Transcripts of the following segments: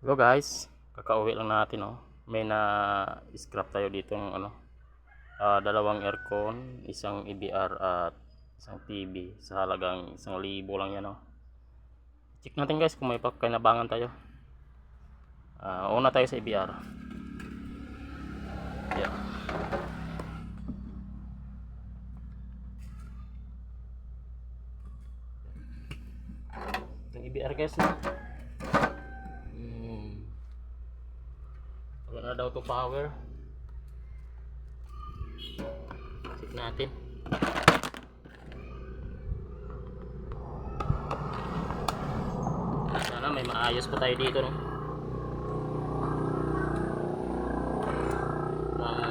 Hello guys, kakauwi lang natin oh. May na scrap tayo dito ng ano. ah, dalawang aircon, isang EBR at isang TV sa halagang isang libo lang yan oh. Check natin guys kung may pagkinabangan tayo. Ah, una tayo sa EBR. Yeah. Yung EBR guys no. Hmm. Wala na daw to power. Check natin. Sana may maayos pa tayo dito no. Nang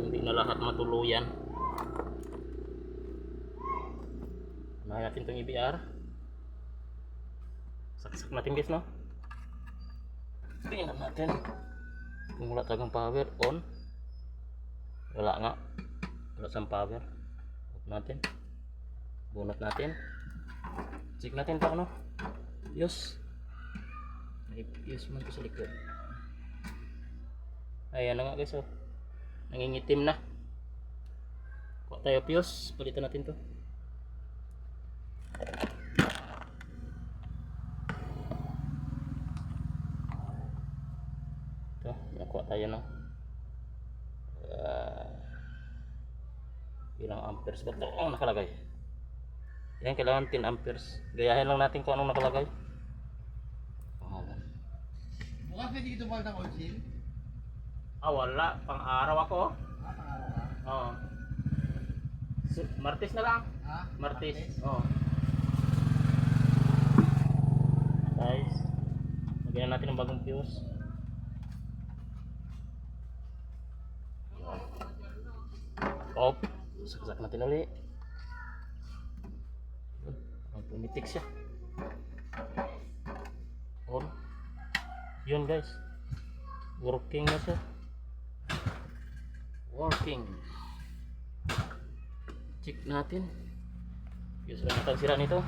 hindi na lahat matuluyan. Unahin natin itong EBR. Saksak natin guys no. Tingnan natin. Kung wala power, on. Wala nga. Wala sang power. Off natin. Bunot natin. Check natin pa ano. May fuse man to sa likod. Ayan na nga guys oh. Nangingitim na. Kuha tayo fuse. Palitan natin to. Ito, nakuha tayo ng ah, ilang amperes ba ito? Ang nakalagay. Yan kailangan 10 amperes. Gayahin lang natin kung anong nakalagay. Bukas pwede ito mahal ng oil seal? ah wala. Pang araw ako. Ha? Pangaraw ka? oo. Su- martes na lang. Ha? martes? Oo. Guys lagyan natin ng bagong fuse off saksak natin ulit ang pumitik siya on. Yun guys. Working na siya working. Check natin. Fuse lang natin sira nito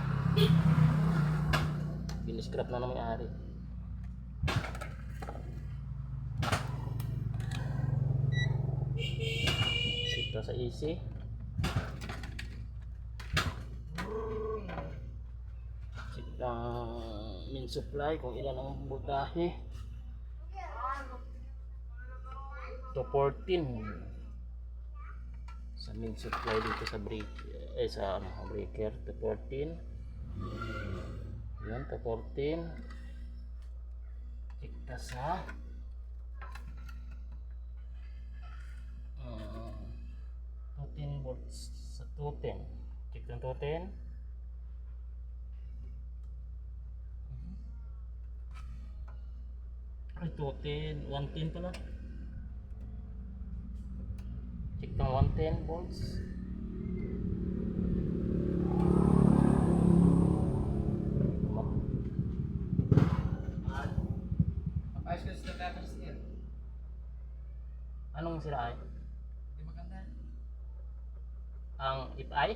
biniscrap na ng may-ari sita sa easy. Ang min supply kung ilan ang voltahe to 14 sa min supply dito sa break eh sa ano breaker to 14 yan to 14 check ta sa uh, 210 volts sa 210 check ng 210 ay 210 110 pala. Check ng 110 volts anong sira ay. Ang if-I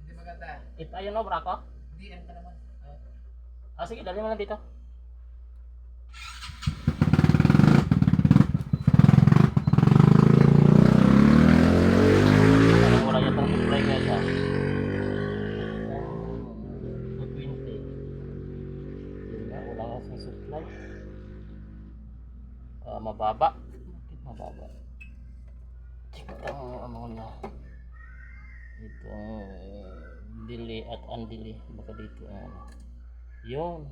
Hindi maganda. if-I ano brako Hindi, ano ka naman. Ah sige dali mo lang dito undelay. Baka dito ang ano. Yun.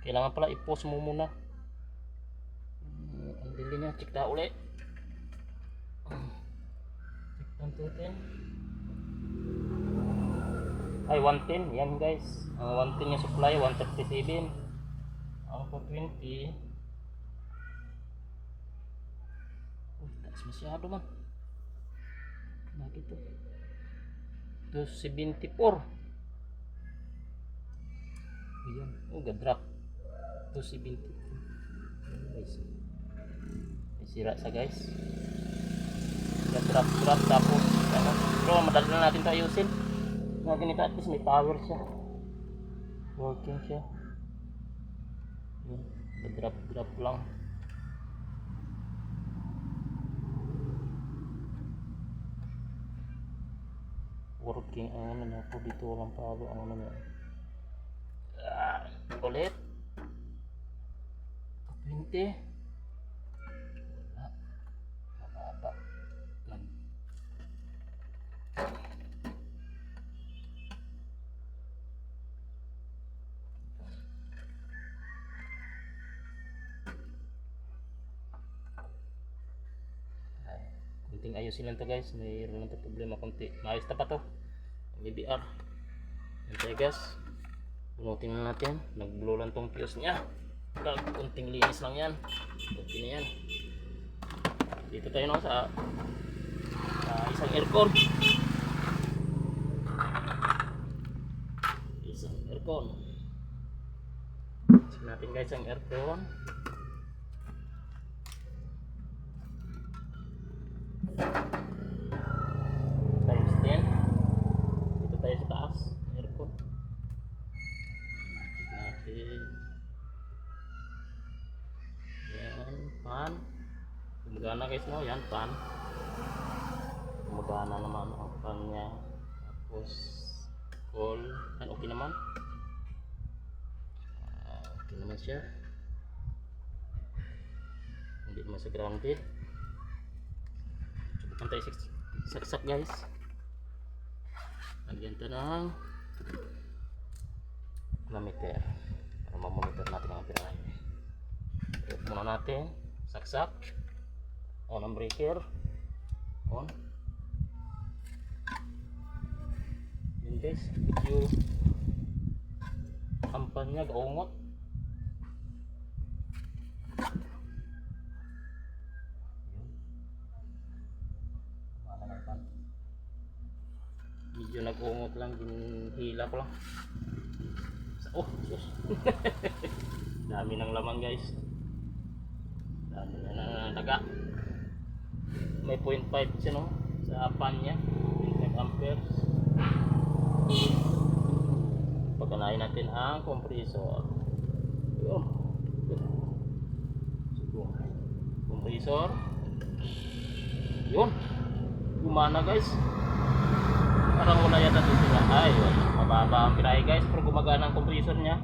Kailangan pala i-post mo muna. Hmm, Ang delay niya. Check na uli. Check ng 210. Ay, 110. Yan guys. Ang 110 yung supply, 137. Ang 220. Uy, taas masyado man. Bakit to? 274. Ayan. Oh, ga-drop. 274. Ayan, guys. May sira sa guys. Ga-drop, drop. Tapos, ano. Pero madali na natin ito ayusin. Mga ganito at least may power siya. Working siya. Yun. drop drop lang working ang ano na po dito walang palo ang ano ah, ulit. 20 wala. Mababa. Ay, kunting ayusin lang to guys. Mayroon lang to problema. Kunti. Maayos na pa to. Ang BBR yan punutin na natin nag blow lang tong fuse Kag kunting linis lang yan. Okay na yan. Dito tayo no sa sa isang aircon. Isang aircon. Check natin guys ang aircon. times guys no yan fan gumagana naman ang fan niya tapos call yan okay naman Ah, okay naman siya hindi naman sa grounded subukan tayo sak- saksak guys lagyan ito ng kilometer para mamonitor natin ang pirahe Off muna natin saksak on ang breaker on yun guys medyo ampan niya gaungot medyo nag-ungot lang hila ko lang oh sus dami ng laman guys dami na ng daga may 0.5 siya no? Sa pan niya. 0.5 amperes. Pagkanayin natin ang compressor. Yun. Compressor. Yun. Gumana guys. Parang wala yata dito sila. Ay wala. mababa ang pirahe guys. Pero gumagana ang compressor niya.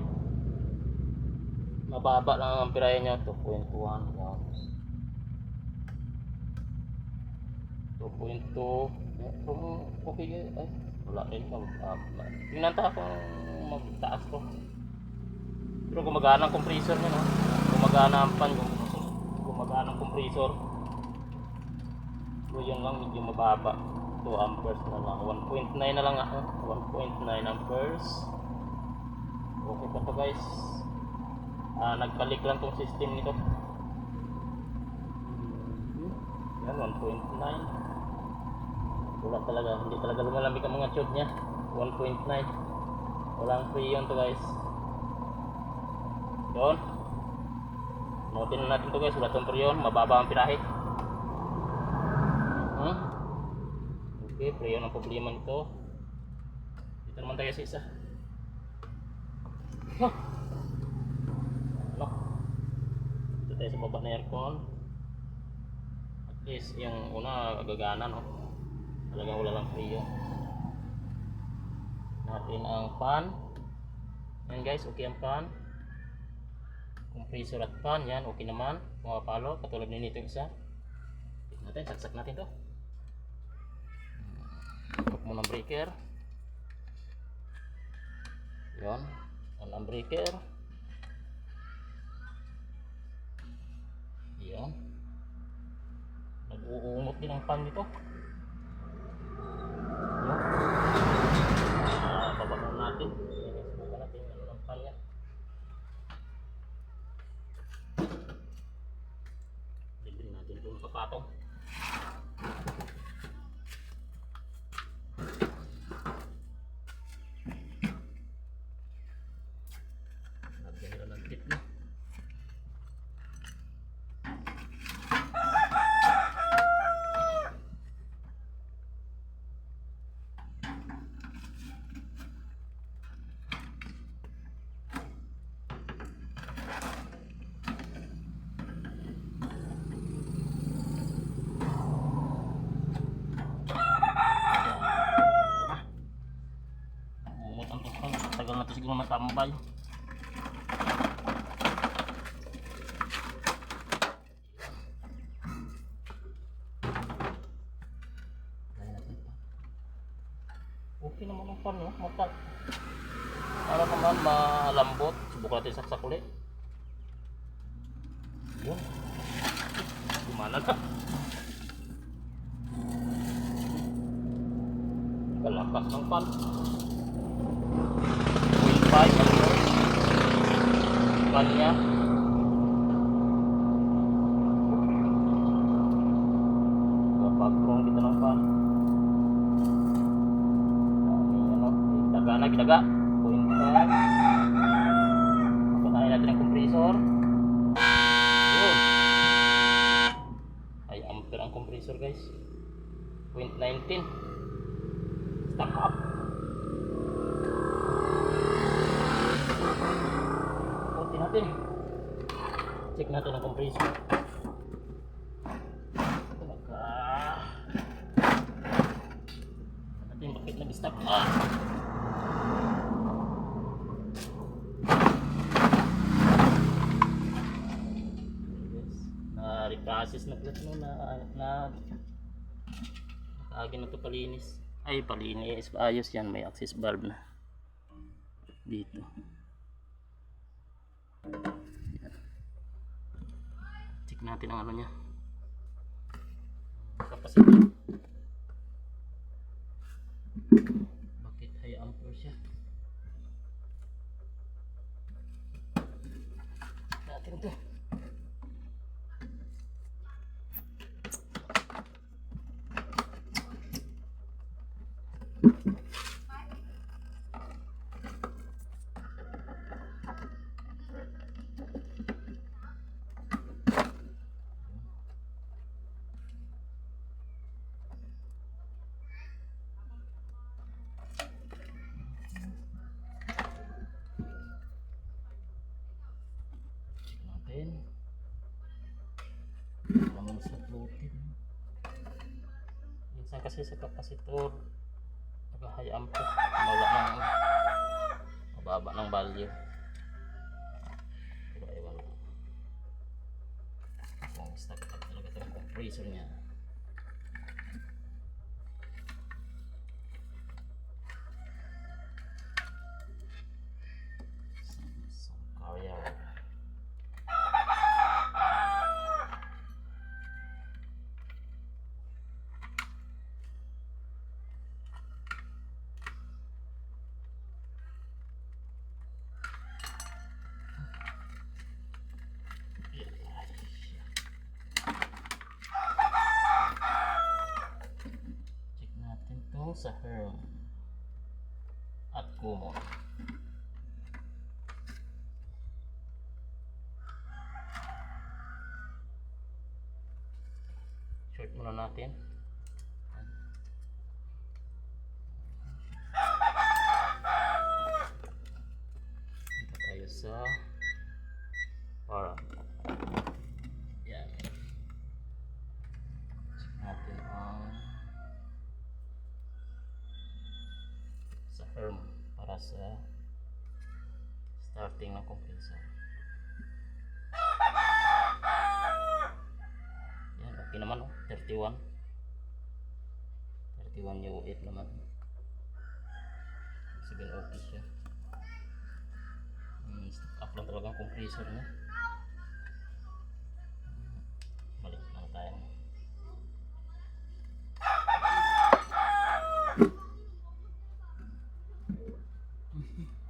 Mababa lang ang pirahe niya. 2.1 yan 2.2 Eh, kung okay ay wala rin mag uh, tingnan ta kung magtaas ko pero gumagana ang compressor niya no. Gumagana ang pan gumagana ang compressor so yun lang medyo mababa 2 amperes na lang. 1.9 na lang ako 1.9 amperes okay pa to guys. Ah nagkalik lang tong system nito. Yan 1.9 wala talaga hindi talaga lumalamig ang mga tube niya. 1.9 walang free yun to guys. Doon notin na natin to guys. Wala tong free yun. Mababa ang pirahe. Hmm? okay free yun ang problema nito. Dito naman tayo sa isa. Huh? ano? Dito tayo sa baba na aircon. At least yung una gagana no talagang wala lang yun. Natin ang fan yan guys okay ang fan compressor at fan yan okay naman. Mga palo katulad din nito isa. Natin saksak natin to. Huwag mo ng breaker. Yan on ang breaker. Yan nag-uungot din ang fan nito pa. Okay naman ang pan, no? Mata. Para naman malambot. Subukan natin saksak ulit. Yun. Gumana na. Kalakas ng pan. Pan niya. Mapag-prong kita ng pan. Dami ano. Daga na, ginaga. 0.5. Patayin natin ang compressor. Yun. Ay, ampere ang compressor guys. 0.19. Stack up. Kunti natin. Check natin ang compressor. Talaga. Natin bakit nag-stop. Ah. Na-reprocess na pala no, na na Kaagin na to palinis. Ay, palinis. Ayos yan. May access valve na. Dito. Natin ang ano niya. Capacity. Bakit high ampere siya? Natin to. Check natin. Wala floated. Minsan kasi sa kapasitor, naka high ampere, mababa ng mababa ng value. Pero ewan ko. Kung stuck up talaga itong compressor niya. Some carrier. Check natin to sa Herm Kumon. Short muna natin. Dito tayo sa para. Yan. Check natin ang sa herm para sa starting ng compressor. Yan, okay naman oh. 31. 31 yung 8 naman. Sige, okay siya. Hmm, stock up lang talaga ang compressor niya. Balik lang